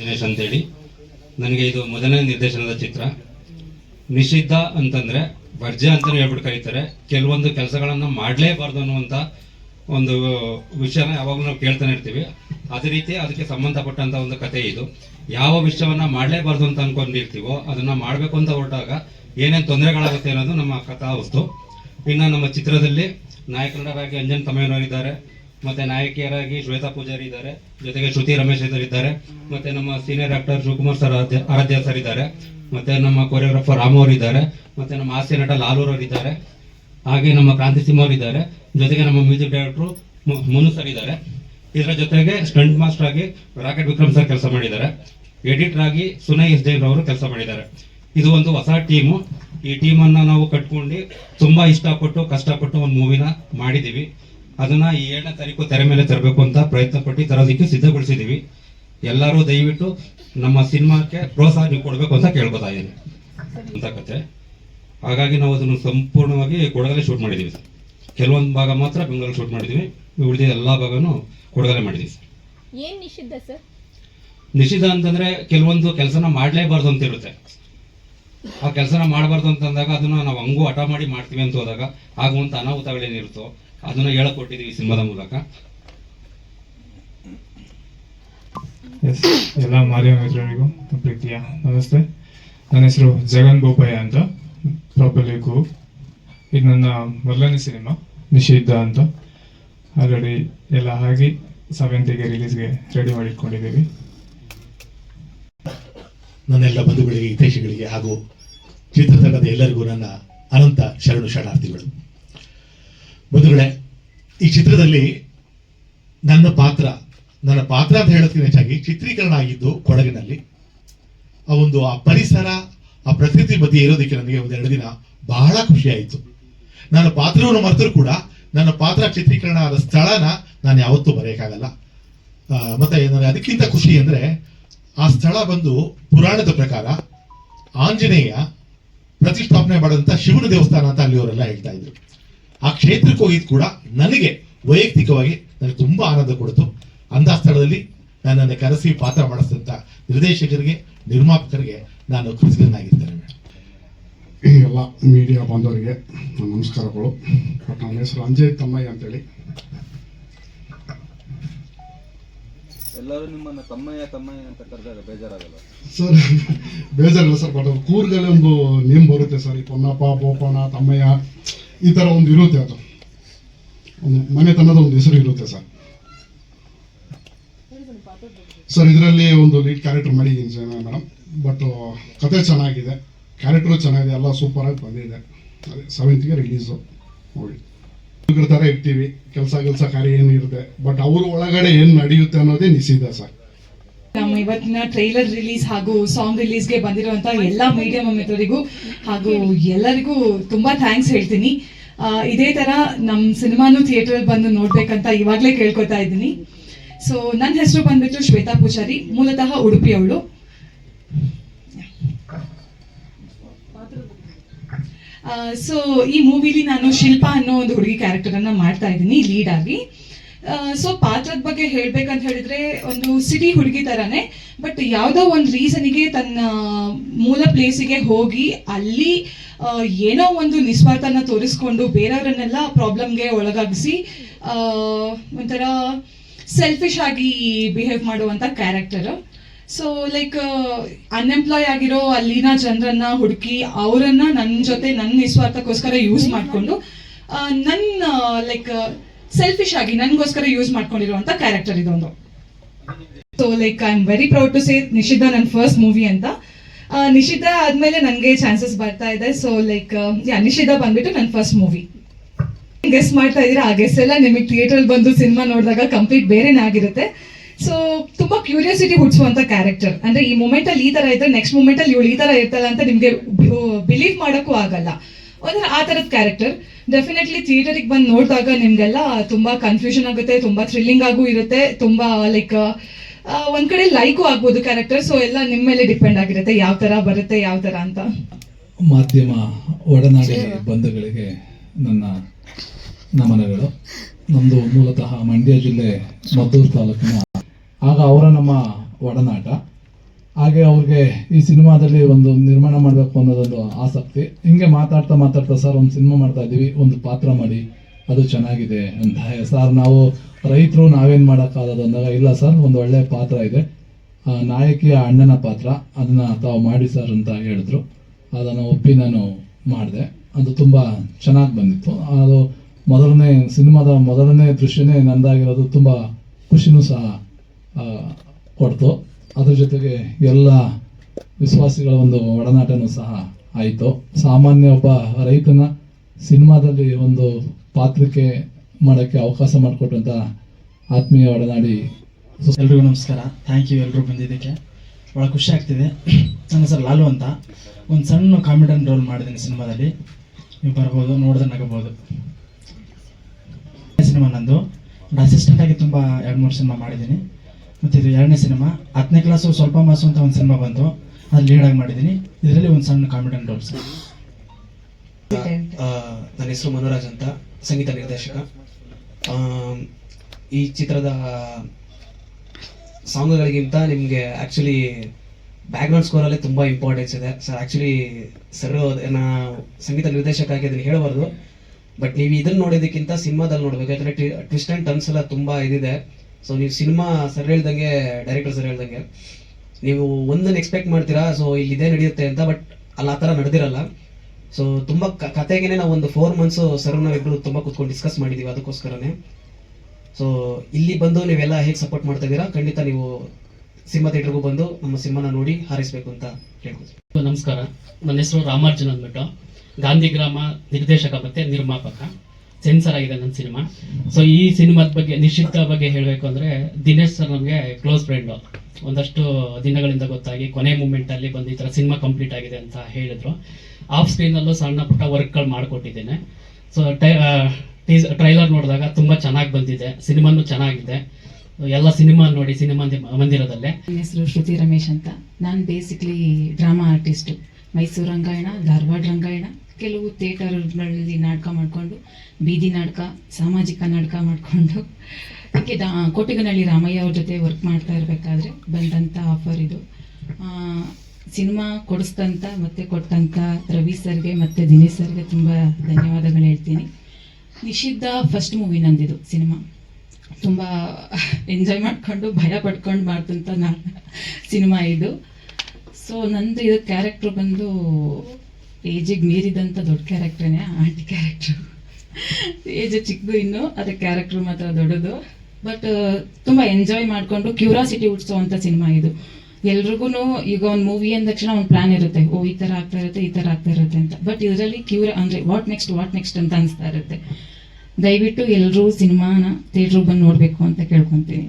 ದಿನೇಶ್ ಅಂತೇಳಿ. ನನಗೆ ಇದು ಮೊದಲನೇ ನಿರ್ದೇಶನದ ಚಿತ್ರ. ನಿಷಿದ್ಧ ಅಂತಂದರೆ ವರ್ಜ್ಯ ಅಂತಲೇ ಹೇಳ್ಬಿಟ್ಟು ಕರೀತಾರೆ. ಕೆಲವೊಂದು ಕೆಲಸಗಳನ್ನು ಮಾಡಲೇಬಾರ್ದು ಅನ್ನುವಂಥ ಒಂದು ವಿಷಯನ ಯಾವಾಗಲೂ ನಾವು ಕೇಳ್ತಾನೆ ಇರ್ತೀವಿ. ಅದೇ ರೀತಿ ಅದಕ್ಕೆ ಸಂಬಂಧಪಟ್ಟಂಥ ಒಂದು ಕಥೆ ಇದು. ಯಾವ ವಿಷಯವನ್ನು ಮಾಡಲೇಬಾರ್ದು ಅಂತ ಅಂದ್ಕೊಂಡಿರ್ತೀವೋ ಅದನ್ನು ಮಾಡಬೇಕು ಅಂತ ಹೊರಟಾಗ ಏನೇನು ತೊಂದರೆಗಳಾಗುತ್ತೆ ಅನ್ನೋದು ನಮ್ಮ ಕಥಾ ವಸ್ತು ಇನ್ನು ನಮ್ಮ ಚಿತ್ರದಲ್ಲಿ ನಾಯಕ ನಟರಾಗಿ ಅಂಜನ್ ತಮ್ಮಯ್ಯನವರಿದ್ದಾರೆ. ಮತ್ತೆ ನಾಯಕಿಯರಾಗಿ ಶ್ವೇತಾ ಪೂಜಾರಿ ಇದ್ದಾರೆ. ಜೊತೆಗೆ ಶ್ರುತಿ ರಮೇಶ್ ಇದ್ದಾರೆ ಇದ್ದಾರೆ. ಮತ್ತೆ ನಮ್ಮ senior actor Shivakumar sir Aradhya- sir ಇದ್ದಾರೆ. ಮತ್ತೆ ನಮ್ಮ ಕೊರಿಯೋಗ್ರಾಫರ್ ರಾಮು ಅವರು ಇದ್ದಾರೆ. ಮತ್ತೆ ನಮ್ಮ ಹಾಸ್ಯ ನಟ ಲಾಲೂರ್ ಅವರು ಇದ್ದಾರೆ. ಹಾಗೆ ನಮ್ಮ ಕ್ರಾಂತಿ ಸಿಂಹ ಅವರು ಇದ್ದಾರೆ. ಜೊತೆಗೆ ನಮ್ಮ ಮ್ಯೂಸಿಕ್ ಡೈರೆಕ್ಟರ್ ಮುನು ಸರ್ ಇದ್ದಾರೆ. ಇದರ ಜೊತೆಗೆ ಸ್ಟಂಟ್ ಮಾಸ್ಟರ್ ಆಗಿ ರಾಕೆಟ್ ವಿಕ್ರಮ್ ಸರ್ ಕೆಲಸ ಮಾಡಿದ್ದಾರೆ. ಎಡಿಟರ್ ಆಗಿ ಸುನೈ ಎಸ್ ಜೈನ್ ಅವರು ಕೆಲಸ ಮಾಡಿದ್ದಾರೆ. ಇದು ಒಂದು ಹೊಸ ಟೀಮು. ಈ ಟೀಮನ್ನ ನಾವು ಕಟ್ಕೊಂಡು ತುಂಬಾ ಇಷ್ಟಪಟ್ಟು, ಕಷ್ಟಪಟ್ಟು ಒಂದು ಮೂವಿನ ಮಾಡಿದೀವಿ ಅದನ್ನ ಈ ಏಳನೇ ತಾರೀಕು ತೆರೆ ಮೇಲೆ ತರಬೇಕು ಅಂತ ಪ್ರಯತ್ನ ಪಟ್ಟು ತರೋದಕ್ಕೆ ಸಿದ್ಧಗೊಳಿಸಿದೀವಿ. ಎಲ್ಲರೂ ದಯವಿಟ್ಟು ನಮ್ಮ ಸಿನಿಮಾಕ್ಕೆ ಪ್ರೋತ್ಸಾಹ ನೀವು ಕೊಡಬೇಕು ಅಂತ ಕೇಳ್ಕೊತಾ ಇದ್ದೀನಿ. ಅಂತ ಕತೆ ಹಾಗಾಗಿ ನಾವು ಅದನ್ನು ಸಂಪೂರ್ಣವಾಗಿ ಕೊಡಗಲೆ ಶೂಟ್ ಮಾಡಿದ್ದೀವಿ ಸರ್. ಕೆಲವೊಂದು ಭಾಗ ಮಾತ್ರ ಬೆಂಗಳೂರು ಶೂಟ್ ಮಾಡಿದ್ದೀವಿ ಉಳಿದ ಎಲ್ಲ ಭಾಗನೂ ಕೊಡಗಲೆ ಮಾಡಿದ್ದೀವಿ ಸರ್. ಏನು ನಿಷಿದ್ಧ ಸರ್? ನಿಷಿದ್ಧ ಅಂತಂದ್ರೆ ಕೆಲವೊಂದು ಕೆಲಸನ ಮಾಡಲೇಬಾರ್ದು ಅಂತ ಇರುತ್ತೆ. ಆ ಕೆಲಸನ ಮಾಡಬಾರ್ದು ಅಂತಂದಾಗ ಅದನ್ನ ನಾವು ಹಂಗೂ ಹಠ ಮಾಡಿ ಮಾಡ್ತೀವಿ ಅಂತ ಹೋದಾಗ ಆಗುವಂಥ ಅನಾಹುತಗಳೇನಿರುತ್ತೋ ಅದನ್ನ ಹೇಳಕೊಟ್ಟಿದ್ದೀವಿ ಸಿನಿಮಾದ ಮೂಲಕ. ಎಸ್ ಎಲ್ಲ ಮಾಧ್ಯಮ ಮಿತ್ರರಿಗೂ ಪ್ರೀತಿಯ ನಮಸ್ತೆ. ನನ್ನ ಹೆಸರು ಜಗನ್ ಬೋಪಯ್ಯ ಅಂತ. ಪ್ರಾಪರ್ಲಿ ಕು ಇದು ನನ್ನ ಮೊದಲನೇ ಸಿನಿಮಾ ನಿಷಿದ್ಧ ಅಂತ. ಆಲ್ರೆಡಿ ಎಲ್ಲ ಆಗಿ ಸೆವೆಂತಿಗೆ ರಿಲೀಸ್ಗೆ ರೆಡಿ ಮಾಡಿ ಇಟ್ಕೊಂಡಿದ್ದೀವಿ ನನ್ನೆಲ್ಲ ಬಂಧುಗಳಿಗೆ ಹಿತೈಷಿಗಳಿಗೆ ಹಾಗೂ ಚಿತ್ರತಂಡದ ಎಲ್ಲರಿಗೂ ನನ್ನ ಅನಂತ ಶರಣು ಶರಣಾರ್ಥಿಗಳು. ಬಂಧುಗಳೇ ಈ ಚಿತ್ರದಲ್ಲಿ ನನ್ನ ಪಾತ್ರ ನನ್ನ ಪಾತ್ರ ಅಂತ ಹೇಳೋದಕ್ಕಿಂತ ಹೆಚ್ಚಾಗಿ ಚಿತ್ರೀಕರಣ ಆಗಿದ್ದು ಕೊಡಗಿನಲ್ಲಿ. ಆ ಒಂದು, ಆ ಪರಿಸರ, ಆ ಪ್ರಕೃತಿ ಮಧ್ಯೆ ಇರೋದಕ್ಕೆ ನನಗೆ ಒಂದೆರಡು ದಿನ ಬಹಳ ಖುಷಿ ಆಯಿತು ನನ್ನ ಪಾತ್ರವನ್ನು ಮರೆತರೂ ಕೂಡ ನನ್ನ ಪಾತ್ರ ಚಿತ್ರೀಕರಣ ಆದ ಸ್ಥಳನ ನಾನು ಯಾವತ್ತೂ ಬರೆಯೋಕ್ಕಾಗಲ್ಲ ಮತ್ತೆ ನನಗೆ ಅದಕ್ಕಿಂತ ಖುಷಿ ಅಂದ್ರೆ ಆ ಸ್ಥಳ ಬಂದು ಪುರಾಣದ ಪ್ರಕಾರ ಆಂಜನೇಯ ಪ್ರತಿಷ್ಠಾಪನೆ ಮಾಡಿದಂತ ಶಿವನ ದೇವಸ್ಥಾನ ಅಂತ ಅಲ್ಲಿ ಅವರೆಲ್ಲ ಹೇಳ್ತಾ ಇದ್ರು. ಆ ಕ್ಷೇತ್ರಕ್ಕೆ ಹೋಗಿದ್ದು ಕೂಡ ನನಗೆ ವೈಯಕ್ತಿಕವಾಗಿ ನನಗೆ ತುಂಬ ಆನಂದ ಕೊಡ್ತು. ಅಂಥ ಸ್ಥಳದಲ್ಲಿ ನನ್ನನ್ನು ಕರೆಸಿ ಪಾತ್ರ ಮಾಡಿಸಿದಂಥ ನಿರ್ದೇಶಕರಿಗೆ, ನಿರ್ಮಾಪಕರಿಗೆ ನಾನು ಕೃತಜ್ಞನಾಗಿದ್ದೇನೆ. ಈ ಎಲ್ಲ ಮೀಡಿಯಾ ಬಾಂಧವರಿಗೆ ನಮಸ್ಕಾರಗಳು. ನನ್ನ ಹೆಸರು ಅಂಜಯ್ ತಮ್ಮಯ್ಯ ಅಂತೇಳಿ. ಎಲ್ಲರೂ ನಿಮ್ಮನ್ನ ತಮ್ಮಯ್ಯ ತಮ್ಮಯ್ಯ ಅಂತ ಕರೆದಾಗ ಬೇಜಾರಾಗಲ್ಲ. ಸರ್, ಬೇಜಾರಿಲ್ಲ ಸರ್ ಬಟ್ ಕೂರ್ಗಲ್ಲಿ ಒಂದು ನೇಮ್ ಬರುತ್ತೆ ಸರ್. ಈ ಪೊನ್ನಪ್ಪ, ಬೋಪಣ್ಣ, ತಮ್ಮಯ್ಯ, ಈ ಥರ ಒಂದು ಇರುತ್ತೆ ಅದು. ಒಂದು ಮನೆತನದ ಒಂದು ಹೆಸರು ಇರುತ್ತೆ ಸರ್. ಸರ್, ಇದರಲ್ಲಿ ಒಂದು ಲೀಡ್ ಕ್ಯಾರೆಕ್ಟರ್ ಮಾಡಿದ್ದೀನಿ ಸರ್ ಮೇಡಮ್ ಬಟ್ ಕತೆ ಚೆನ್ನಾಗಿದೆ. ಕ್ಯಾರೆಕ್ಟ್ರು ಚೆನ್ನಾಗಿದೆ, ಎಲ್ಲ ಸೂಪರ್ ಆಗಿ ಬಂದಿದೆ. ಅದೇ ಸೆವೆಂತ್ಗೆ ರಿಲೀಸು ಹೋಗಿ ಥರ ಇರ್ತೀವಿ. ಕೆಲಸ ಕೆಲಸ ಕಾರ್ಯ ಏನಿರುತ್ತೆ ಬಟ್ ಅವ್ರ ಒಳಗಡೆ ಏನ್ ನಡೆಯುತ್ತೆ ಅನ್ನೋದೇ ನಿಷಿದ್ಧ ಸರ್. ನಮ್ಮ ಇವತ್ತಿನ ಟ್ರೈಲರ್ ರಿಲೀಸ್ ಹಾಗೂ ಸಾಂಗ್ ರಿಲೀಸ್ಗೆ ಬಂದಿರುವಂತ ಎಲ್ಲಾ ಮೀಡಿಯಾ ಮಿತ್ರರಿಗೂ ಹಾಗೂ ಎಲ್ಲರಿಗೂ ತುಂಬಾ ಥ್ಯಾಂಕ್ಸ್ ಹೇಳ್ತೀನಿ. ಇದೇ ತರ ನಮ್ಮ ಸಿನಿಮಾನು ಥಿಯೇಟರ್ ಬಂದು ನೋಡ್ಬೇಕಂತ ಇವಾಗ್ಲೇ ಕೇಳ್ಕೊತಾ ಇದ್ದೀನಿ. ಸೊ ನನ್ನ ಹೆಸರು ಬಂದ್ಬಿಟ್ಟು ಶ್ವೇತಾ ಪೂಜಾರಿ. ಮೂಲತಃ ಉಡುಪಿಯವಳು. ಸೊ ಈ ಮೂವಿಲಿ ನಾನು ಶಿಲ್ಪ ಅನ್ನೋ ಒಂದು ಹುಡುಗಿ ಕ್ಯಾರೆಕ್ಟರ್ ಅನ್ನ ಮಾಡ್ತಾ ಇದ್ದೀನಿ ಲೀಡ್ ಆಗಿ. ಸೊ ಪಾತ್ರದ ಬಗ್ಗೆ ಹೇಳ್ಬೇಕಂತ ಹೇಳಿದ್ರೆ, ಒಂದು ಸಿಟಿ ಹುಡುಗಿ ತರಾನೇ ಬಟ್ ಯಾವುದೋ ಒಂದು ರೀಸನಿಗೆ ತನ್ನ ಮೂಲ ಪ್ಲೇಸಿಗೆ ಹೋಗಿ, ಅಲ್ಲಿ ಏನೋ ಒಂದು ನಿಸ್ವಾರ್ಥನ ತೋರಿಸ್ಕೊಂಡು ಬೇರೆಯವರನ್ನೆಲ್ಲ ಪ್ರಾಬ್ಲಮ್ಗೆ ಒಳಗಾಗಿಸಿ ಒಂಥರ ಸೆಲ್ಫಿಶ್ ಆಗಿ ಬಿಹೇವ್ ಮಾಡುವಂತ ಕ್ಯಾರೆಕ್ಟರ್ ಸೊ ಲೈಕ್ ಅನ್ಎಂಪ್ಲಾಯ್ ಆಗಿರೋ ಅಲ್ಲಿನ ಜನರನ್ನ ಹುಡುಕಿ ಅವರನ್ನ ನನ್ನ ಜೊತೆ ನನ್ನ ನಿಸ್ವಾರ್ಥಕ್ಕೋಸ್ಕರ ಯೂಸ್ ಮಾಡಿಕೊಂಡು ನನ್ನ ಲೈಕ್ ಸೆಲ್ಫಿಶ್ ಆಗಿ ನನಗೋಸ್ಕರ ಯೂಸ್ ಮಾಡ್ಕೊಂಡಿರುವಂತ ಕ್ಯಾರೆಕ್ಟರ್ ಇದೊಂದು. So like I am very proud to say Nishiddha ನನ್ನ ಫಸ್ಟ್ ಮೂವಿ ಅಂತ. ನಿಶಿದ್ಧ ನಿಷಿದ್ಧ ಆದ್ಮೇಲೆ ನನಗೆ ಚಾನ್ಸಸ್ ಬರ್ತಾ ಇದೆ. ಸೊ ಲೈಕ್ ಯಾ ನಿಷಿದ್ಧ ಬಂದ್ಬಿಟ್ಟು ನನ್ನ ಫಸ್ಟ್ ಮೂವಿ ಗೆಸ್ ಮಾಡ್ತಾ ಇದೀರಾ? ಆ ಗೆಸ್ ಎಲ್ಲ ನಿಮಗೆ ಥಿಯೇಟರ್ ಬಂದು ಸಿನಿಮಾ ನೋಡಿದಾಗ ಕಂಪ್ಲೀಟ್ ಬೇರೆನೇ ಆಗಿರುತ್ತೆ. ಸೊ ತುಂಬಾ ಕ್ಯೂರಿಯಾಸಿಟಿ ಹುಟ್ಟಿಸುವಂತ ಕ್ಯಾರೆಕ್ಟರ್ ಅಂದ್ರೆ ಈ ಮೂಮೆಂಟ್ ಅಲ್ಲಿ ಈ ತರ ಇದ್ರೆ ನೆಕ್ಸ್ಟ್ ಮೂಮೆಂಟ್ ಅಲ್ಲಿ ಇವಳು ಈ ತರ ಇರ್ತಾಳ ಅಂತ ನಿಮ್ಗೆ ಬಿಲೀವ್ ಮಾಡಕ್ಕೂ ಆಗಲ್ಲ. ಒಂಥರ ಆ ತರದ ಕ್ಯಾರೆಕ್ಟರ್ ಡೆಫಿನೆಟ್ಲಿ ಥಿಯೇಟರಿಗೆ ಬಂದು ನೋಡಿದಾಗ ನಿಮ್ಗೆಲ್ಲ ತುಂಬಾ ಕನ್ಫ್ಯೂಷನ್ ಆಗುತ್ತೆ ತುಂಬಾ ಥ್ರಿಲ್ಲಿಂಗ್ ಆಗೂ ಇರುತ್ತೆ ತುಂಬಾ ಲೈಕ್ ಒಂದ್ ಕಡೆ ಲೈಕು ಆಗ್ಬೋದು ಕ್ಯಾರೆಕ್ಟರ್ ಸೊ ಎಲ್ಲ ನಿಮ್ಮ ಮೇಲೆ ಡಿಪೆಂಡ್ ಆಗಿರುತ್ತೆ ಯಾವ ತರ ಬರುತ್ತೆ ಯಾವ ತರ ಅಂತ. ಮಾಧ್ಯಮ ಒಡನಾಡಿ ಬಂಧುಗಳಿಗೆ ನನ್ನ ನಮನಗಳು. ನಮ್ಮದು ಮೂಲತಃ ಮಂಡ್ಯ ಜಿಲ್ಲೆ ಮದ್ದೂರು ತಾಲೂಕಿನ ಆಗ ಅವರ ನಮ್ಮ ಒಡನಾಟ. ಹಾಗೆ ಅವ್ರಿಗೆ ಈ ಸಿನಿಮಾದಲ್ಲಿ ಒಂದು ನಿರ್ಮಾಣ ಮಾಡಬೇಕು ಅನ್ನೋದೊಂದು ಆಸಕ್ತಿ. ಹಿಂಗೆ ಮಾತಾಡ್ತಾ ಮಾತಾಡ್ತಾ ಸರ್ ಒಂದು ಸಿನಿಮಾ ಮಾಡ್ತಾ ಇದ್ದೀವಿ, ಒಂದು ಪಾತ್ರ ಮಾಡಿ, ಅದು ಚೆನ್ನಾಗಿದೆ ಅಂತ. ಸರ್, ನಾವು ರೈತರು ನಾವೇನು ಮಾಡೋಕ್ಕಾಗದು ಅಂದಾಗ, ಇಲ್ಲ ಸರ್, ಒಂದು ಒಳ್ಳೆಯ ಪಾತ್ರ ಇದೆ. ನಾಯಕಿಯ ಅಣ್ಣನ ಪಾತ್ರ, ಅದನ್ನು ತಾವು ಮಾಡಿ ಸರ್ ಅಂತ ಹೇಳಿದ್ರು. ಅದನ್ನು ಒಪ್ಪಿ ನಾನು ಮಾಡಿದೆ. ಅದು ತುಂಬ ಚೆನ್ನಾಗಿ ಬಂದಿತ್ತು. ಅದು ಮೊದಲನೇ ಸಿನಿಮಾದ ಮೊದಲನೇ ದೃಶ್ಯನೇ ನಂದಾಗಿರೋದು, ತುಂಬ ಖುಷಿನೂ ಸಹ ಕೊಡ್ತು ಅದ್ರ ಜೊತೆಗೆ ಎಲ್ಲ ವಿಶ್ವಾಸಿಗಳ ಒಂದು ಒಡನಾಟನೂ ಸಹ ಆಯಿತು. ಸಾಮಾನ್ಯ ಒಬ್ಬ ರೈತನ ಸಿನಿಮಾದಲ್ಲಿ ಒಂದು ಪಾತ್ರಕ್ಕೆ ಮಾಡೋಕ್ಕೆ ಅವಕಾಶ ಮಾಡಿಕೊಟ್ಟಂಥ ಆತ್ಮೀಯ ಒಡನಾಡಿ ಎಲ್ರಿಗೂ ನಮಸ್ಕಾರ. ಥ್ಯಾಂಕ್ ಯು ಎಲ್ಲರೂ ಬಂದಿದ್ದಕ್ಕೆ. ಭಾಳ ಖುಷಿ ಆಗ್ತಿದೆ. ನನ್ನ ಹೆಸರು ಲಾಲು ಅಂತ. ಒಂದು ಸಣ್ಣ ಕಾಮಿಡಿಯನ್ ರೋಲ್ ಮಾಡಿದ್ದೀನಿ ಸಿನಿಮಾದಲ್ಲಿ. ನೀವು ಬರ್ಬೋದು ನೋಡಿದ್ರೆ ನಗಬೋದು. ಸಿನಿಮಾ ನಂದು. ಅಸಿಸ್ಟೆಂಟಾಗಿ ತುಂಬ ಎರಡು ಮೂರು ಸಿನಿಮಾ ಮಾಡಿದ್ದೀನಿ. ಮತ್ತು ಇದು ಎರಡನೇ ಸಿನಿಮಾ. ಹತ್ತನೇ ಕ್ಲಾಸು ಸ್ವಲ್ಪ ಮಾಸು ಅಂತ ಒಂದು ಸಿನಿಮಾ ಬಂತು. ಅದು ಲೀಡಾಗಿ ಮಾಡಿದ್ದೀನಿ. ಇದರಲ್ಲಿ ಒಂದು ಸಣ್ಣ ಕಾಮಿಡಿಯನ್ ರೋಲ್ ನನ್ನ ಹೆಸರು ಮನೋರಾಜ್ ಅಂತ, ಸಂಗೀತ ನಿರ್ದೇಶಕ. ಈ ಚಿತ್ರದ ಸಾಂಗ್ಗಳಿಗಿಂತ ನಿಮಗೆ ಆ್ಯಕ್ಚುಲಿ ಬ್ಯಾಕ್ಗ್ರೌಂಡ್ ಸ್ಕೋರಲ್ಲೇ ತುಂಬ ಇಂಪಾರ್ಟೆನ್ಸ್ ಇದೆ. ಸರ್ ಆ್ಯಕ್ಚುಲಿ ಸರ್, ನಾ ಸಂಗೀತ ನಿರ್ದೇಶಕ ಆಗಿ ಅದನ್ನು ಹೇಳಬಾರ್ದು. ಬಟ್ ನೀವು ಇದನ್ನು ನೋಡೋದಕ್ಕಿಂತ ಸಿನಿಮಾದಲ್ಲಿ ನೋಡಬೇಕು. ಯಾಕಂದರೆ ಟ್ವಿಸ್ಟ್ ಆ್ಯಂಡ್ ಟರ್ನ್ಸ್ ಎಲ್ಲ ತುಂಬ ಇದಿದೆ. ಸೊ ನೀವು ಸಿನಿಮಾ ಸರ್ ಹೇಳ್ದಂಗೆ ಡೈರೆಕ್ಟರ್ ಸರ್ ಹೇಳ್ದಂಗೆ, ನೀವು ಒಂದನ್ನು ಎಕ್ಸ್ಪೆಕ್ಟ್ ಮಾಡ್ತೀರಾ? ಸೊ ಇಲ್ಲಿ ಇದೇ ನಡೆಯುತ್ತೆ ಅಂತ ಬಟ್ ಅಲ್ಲಿ ಆ ಥರ ನಡೆದಿರಲ್ಲ. ಸೊ ತುಂಬ ಕತೆಗೆನೆ ನಾವು ಒಂದು ಫೋರ್ ಮಂತ್ಸು ಸರ್ ನಾವಿಬ್ರು ತುಂಬ ಕೂತ್ಕೊಂಡು ಡಿಸ್ಕಸ್ ಮಾಡಿದ್ದೀವಿ ಅದಕ್ಕೋಸ್ಕರನೇ. ಸೊ ಇಲ್ಲಿ ಬಂದು ನೀವೆಲ್ಲ ಹೇಗೆ ಸಪೋರ್ಟ್ ಮಾಡ್ತಾ ಇದ್ದೀರಾ? ಖಂಡಿತ ನೀವು ಸಿನಿಮಾ ಥಿಯೇಟ್ರಿಗೂ ಬಂದು ನಮ್ಮ ಸಿನಿಮಾನ ನೋಡಿ ಹಾರೈಸಬೇಕು ಅಂತ ಹೇಳ್ಬೋದು ನಮಸ್ಕಾರ. ನನ್ನ ಹೆಸರು ರಾಮಾರ್ಜುನ್ ಅಂದ್ಬಿಟ್ಟು. ಗಾಂಧಿ ಗ್ರಾಮ ನಿರ್ದೇಶಕ ಮತ್ತು ನಿರ್ಮಾಪಕ. ಸೆನ್ಸರ್ ಆಗಿದೆ ನನ್ನ ಸಿನಿಮಾ. ಸೊ ಈ ಸಿನಿಮಾದ ಬಗ್ಗೆ ನಿಶ್ಚಿತ ಬಗ್ಗೆ ಹೇಳಬೇಕು ಅಂದರೆ ದಿನೇಶ್ ಸರ್ ನಮಗೆ ಕ್ಲೋಸ್ ಫ್ರೆಂಡು ಒಂದಷ್ಟು ದಿನಗಳಿಂದ ಗೊತ್ತಾಗಿ ಕೊನೆ ಮೂಮೆಂಟಲ್ಲಿ ಬಂದು ಈ ಥರ ಸಿನಿಮಾ ಕಂಪ್ಲೀಟ್ ಆಗಿದೆ ಅಂತ ಹೇಳಿದ್ರು. ಆಫ್ ಸ್ಕ್ರೀನಲ್ಲೂ ಸಣ್ಣ ಪುಟ್ಟ ವರ್ಕ್ಗಳು ಮಾಡಿಕೊಟ್ಟಿದ್ದೇನೆ. ಸೊ ಟೀಸ್ ಟ್ರೈಲರ್ ನೋಡಿದಾಗ ತುಂಬ ಚೆನ್ನಾಗಿ ಬಂದಿದೆ. ಸಿನಿಮಾನು ಚೆನ್ನಾಗಿದೆ. ಎಲ್ಲ ಸಿನಿಮಾ ನೋಡಿ ಸಿನಿಮಾ ಮಂದಿರದಲ್ಲೇ. ನನ್ನ ಹೆಸರು ಶ್ರುತಿ ರಮೇಶ್ ಅಂತ. ನಾನು basically drama artist Mysuru Rangayana, Dharwad Rangayana. ಕೆಲವು ಥಿಯೇಟರ್ಗಳಲ್ಲಿ ನಾಟಕ ಮಾಡಿಕೊಂಡು, ಬೀದಿ ನಾಟಕ, ಸಾಮಾಜಿಕ ನಾಟಕ ಮಾಡಿಕೊಂಡು. ಅದಕ್ಕೆ ದಾ, ಕೋಟಿಗನಹಳ್ಳಿ ರಾಮಯ್ಯ ಅವ್ರ ಜೊತೆ ವರ್ಕ್ ಮಾಡ್ತಾ ಇರಬೇಕಾದ್ರೆ ಬಂದಂಥ ಆಫರ್ ಇದು. ಸಿನಿಮಾ ಕೊಡಿಸ್ತಂಥ ಮತ್ತೆ ಕೊಟ್ಟಂಥ ರವಿ ಸರ್ಗೆ ಮತ್ತು ದಿನೇಶ್ ಸರ್ಗೆ ತುಂಬ ಧನ್ಯವಾದಗಳು ಹೇಳ್ತೀನಿ. ನಿಷಿದ್ಧ ಫಸ್ಟ್ ಮೂವಿ ನಂದಿದು ಸಿನಿಮಾ. ತುಂಬ ಎಂಜಾಯ್ ಮಾಡಿಕೊಂಡು, ಭಯ ಪಡ್ಕೊಂಡು ಮಾಡ್ತಂತ ನಾ ಸಿನಿಮಾ ಇದು. ಸೊ ನಂದು ಇದು ಕ್ಯಾರೆಕ್ಟ್ರ್ ಬಂದು ಏಜಿಗೆ ಮೀರಿದಂಥ ದೊಡ್ಡ ಕ್ಯಾರೆಕ್ಟ್ರೇ ಆಂಟಿ ಕ್ಯಾರೆಕ್ಟ್ರು ಏಜ್ ಚಿಕ್ಕದು ಇನ್ನು, ಅದೇ ಕ್ಯಾರೆಕ್ಟ್ರ್ ಮಾತ್ರ ದೊಡ್ಡದು. ಬಟ್ ತುಂಬ ಎಂಜಾಯ್ ಮಾಡಿಕೊಂಡು ಕ್ಯೂರಾಸಿಟಿ ಹುಟ್ಟಿಸೋವಂಥ ಸಿನಿಮಾ ಇದು. ಎಲ್ರಿಗೂ ಈಗ ಒಂದು ಮೂವಿ ಅಂದ ತಕ್ಷಣ ಒಂದು ಪ್ಲಾನ್ ಇರುತ್ತೆ. ಓ, ಈ ಥರ ಆಗ್ತಾ ಇರುತ್ತೆ, ಈ ಥರ ಆಗ್ತಾ ಇರುತ್ತೆ ಅಂತ. ಬಟ್ ಇದರಲ್ಲಿ ಕ್ಯೂರ ಅಂದರೆ ವಾಟ್ ನೆಕ್ಸ್ಟ್ ವಾಟ್ ನೆಕ್ಸ್ಟ್ ಅಂತ ಅನಿಸ್ತಾ ಇರುತ್ತೆ. ದಯವಿಟ್ಟು ಎಲ್ಲರೂ ಸಿನಿಮಾನ ಥಿಯೇಟ್ರಿಗೆ ಬಂದು ನೋಡಬೇಕು ಅಂತ ಕೇಳ್ಕೊತೀನಿ.